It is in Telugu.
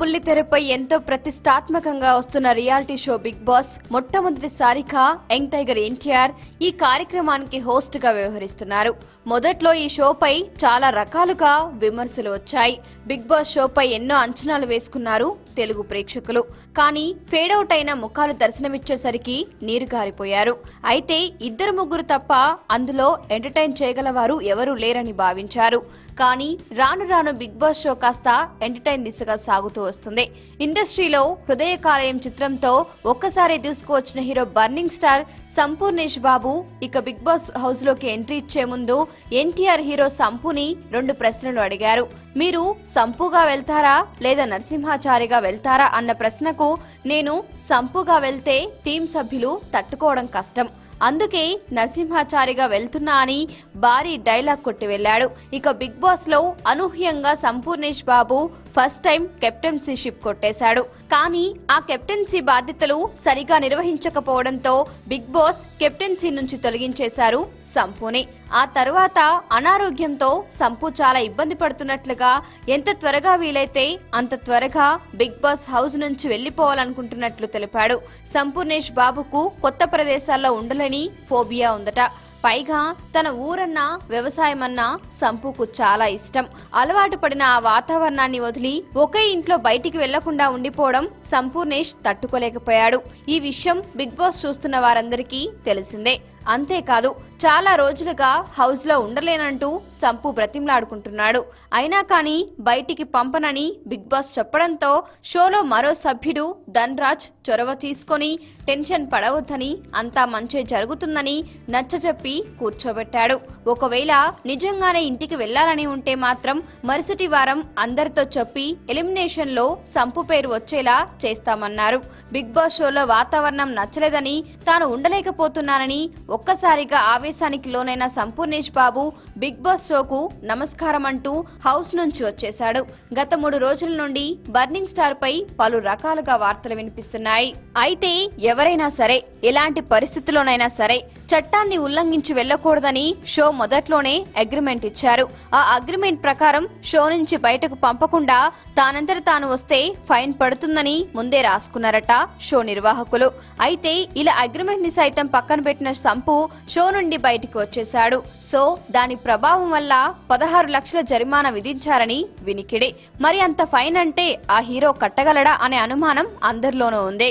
బుల్లితెరపై ఎంతో ప్రతిష్టాత్మకంగా వస్తున్న రియాలిటీ షో బిగ్ బాస్ మొట్టమొదటిసారిగా యంగ్ టైగర్ ఎన్టీఆర్ ఈ కార్యక్రమానికి హోస్ట్గా వ్యవహరిస్తున్నారు. మొదట్లో ఈ షోపై చాలా రకాలుగా విమర్శలు వచ్చాయి. బిగ్ బాస్ షోపై ఎన్నో అంచనాలు వేసుకున్నారు తెలుగు ప్రేక్షకులు. కానీ ఫేడౌట్ అయిన ముఖాలు దర్శనమిచ్చేసరికి నీరు గారిపోయారు. అయితే ఇద్దరు ముగ్గురు తప్ప అందులో ఎంటర్టైన్ చేయగలవారు ఎవరూ లేరని భావించారు. కానీ రాను రాను బిగ్ బాస్ షో కాస్త ఎంటర్టైన్ దిశగా సాగుతూ వస్తుంది. ఇండస్ట్రీలో హృదయ కాలయం చిత్రంతో ఒక్కసారి దూసుకువచ్చిన hero burning star Sampoornesh Babu ఇక బిగ్ బాస్ హౌస్లోకి ఎంట్రీ ఇచ్చే ముందు ఎన్టీఆర్ హీరో సంపుని రెండు ప్రశ్నలు అడిగారు. మీరు సంపుగా వెళ్తారా లేదా నరసింహాచారిగా వెళ్తారా అన్న ప్రశ్నకు నేను సంపుగా వెళ్తే టీం సభ్యులు తట్టుకోవడం కష్టం. అందుకే నరసింహాచారిగా వెళ్తున్నా అని భారీ డైలాగ్ కొట్టి వెళ్ళాడు. ఇక బిగ్ బాస్లో అనూహ్యంగా Sampoornesh Babu first time captaincyship కొట్టేశాడు. కానీ ఆ కెప్టెన్సీ బాధ్యతలు సరిగా నిర్వహించకపోవడంతో బిగ్ బాస్ కెప్టెన్సీ నుంచి తొలగించేశారు సంపూని. ఆ తర్వాత అనారోగ్యంతో సంపూ చాలా ఇబ్బంది పడుతున్నట్లుగా ఎంత త్వరగా వీలైతే అంత త్వరగా బిగ్ బాస్ హౌస్ నుంచి వెళ్ళిపోవాలనుకుంటున్నట్లు తెలిపాడు. సంపూర్ణేష్ బాబుకు కొత్త ప్రదేశాల్లో ఉండలేని ఫోబియా ఉందట. పైగా తన ఊరన్నా వ్యవసాయమన్నా సంపుకు చాలా ఇష్టం. అలవాటు పడిన ఆ వాతావరణాన్ని వదిలి ఒకే ఇంట్లో బయటికి వెళ్ళకుండా ఉండిపోవడం సంపూర్ణేష్ తట్టుకోలేకపోయాడు. ఈ విషయం బిగ్ బాస్ చూస్తున్న వారందరికీ తెలిసిందే. అంతేకాదు చాలా రోజులుగా హౌస్లో ఉండలేనంటూ సంపు బ్రతిమ్లాడుకుంటున్నాడు. అయినా కానీ బయటికి పంపనని బిగ్ బాస్ చెప్పడంతో షోలో మరో సభ్యుడు ధన్రాజ్ చొరవ తీసుకొని టెన్షన్ పడవద్దని అంతా మంచే జరుగుతుందని నచ్చజెప్పి కూర్చోబెట్టాడు. ఒకవేళ నిజంగానే ఇంటికి వెళ్ళాలని ఉంటే మాత్రం మరుసటి వారం అందరితో చెప్పి ఎలిమినేషన్లో సంపు పేరు వచ్చేలా చేస్తామన్నారు. బిగ్ బాస్ షోలో వాతావరణం నచ్చలేదని తాను ఉండలేకపోతున్నానని ఒక్కసారిగా ఆవేశానికి లోనైన సంపూర్ణేష్ బాబు బిగ్ బాస్ షోకు నమస్కారం అంటూ హౌస్ నుంచి వచ్చేశాడు. గత మూడు రోజుల నుండి బర్నింగ్ స్టార్ పై పలు రకాలుగా వార్తలు వినిపిస్తున్నాయి. అయితే ఎవరైనా సరే ఎలాంటి పరిస్థితుల్లోనైనా సరే చట్టాన్ని ఉల్లంఘించి వెళ్ళకూడదని షో మొదట్లోనే అగ్రిమెంట్ ఇచ్చారు. ఆ అగ్రిమెంట్ ప్రకారం షో నుంచి బయటకు పంపకుండా తానంతట తాను వస్తే ఫైన్ పడుతుందని ముందే రాసుకున్నారట షో నిర్వాహకులు. అయితే ఇలా అగ్రిమెంట్ని సైతం పక్కన పెట్టిన సంపు షో నుండి బయటికి వచ్చేశాడు. సో దాని ప్రభావం వల్ల పదహారు లక్షల జరిమానా విధించారని వినికిడే. మరి అంత ఫైన్ అంటే ఆ హీరో కట్టగలడా అనే అనుమానం అందరిలోనూ ఉంది.